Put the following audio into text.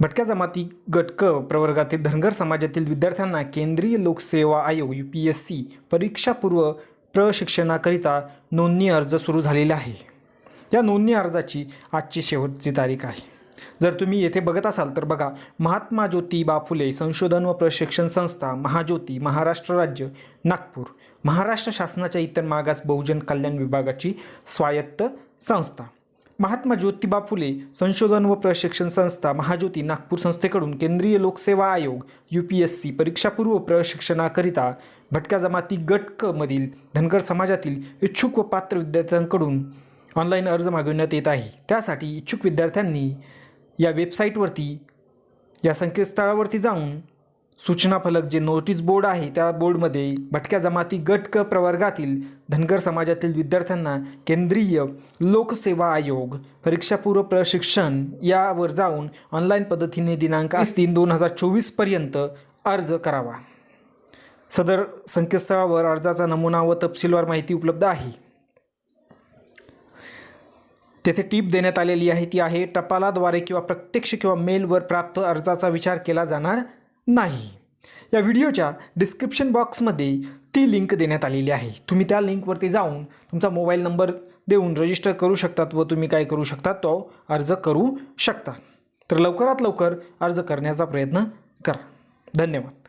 भटक्या जमाती गट क प्रवर्गातील धनगर समाजातील विद्यार्थ्यांना केंद्रीय लोकसेवा आयोग यू पी एस सी परीक्षापूर्व प्रशिक्षणाकरिता नोंदणी अर्ज सुरू झालेला आहे. या नोंदणी अर्जाची आजची शेवटची तारीख आहे. जर तुम्ही येथे बघत असाल तर बघा महात्मा ज्योतिबा फुले संशोधन व प्रशिक्षण संस्था महाज्योती महाराष्ट्र राज्य नागपूर महाराष्ट्र शासनाच्या इतर मागास बहुजन कल्याण विभागाची स्वायत्त संस्था. महात्मा ज्योतिबा फुले संशोधन व प्रशिक्षण संस्था महाज्योती नागपूर संस्थेकडून केंद्रीय लोकसेवा आयोग यू पी एस सी परीक्षापूर्व प्रशिक्षणाकरिता भटक्या जमाती गट क मधील धनगर समाजातील इच्छुक व पात्र विद्यार्थ्यांकडून ऑनलाईन अर्ज मागविण्यात येत आहे. त्यासाठी इच्छुक विद्यार्थ्यांनी या वेबसाईटवरती या संकेतस्थळावरती जाऊन सूचना फलक जे नोटीस बोर्ड आहे त्या बोर्डमध्ये भटक्या जमाती गट क प्रवर्गातील धनगर समाजातील विद्यार्थ्यांना केंद्रीय लोकसेवा आयोग परीक्षापूर्व प्रशिक्षण यावर जाऊन ऑनलाईन पद्धतीने दिनांक तीन दोन हजार चोवीसपर्यंत अर्ज करावा. सदर संकेतस्थळावर अर्जाचा नमुना व तपशीलवार माहिती उपलब्ध आहे. तेथे टीप देण्यात आलेली आहे ती आहे टपालाद्वारे किंवा प्रत्यक्ष किंवा मेलवर प्राप्त अर्जाचा विचार केला जाणार नाही. या व्हिडिओच्या डिस्क्रिप्शन बॉक्समध्ये ती लिंक देण्यात आलेली आहे. तुम्ही त्या लिंकवरती जाऊन तुमचा मोबाईल नंबर देऊन रजिस्टर करू शकतात व तुम्ही काय करू शकता तो अर्ज करू शकता. तर लवकरात लवकर अर्ज करण्याचा प्रयत्न करा. धन्यवाद.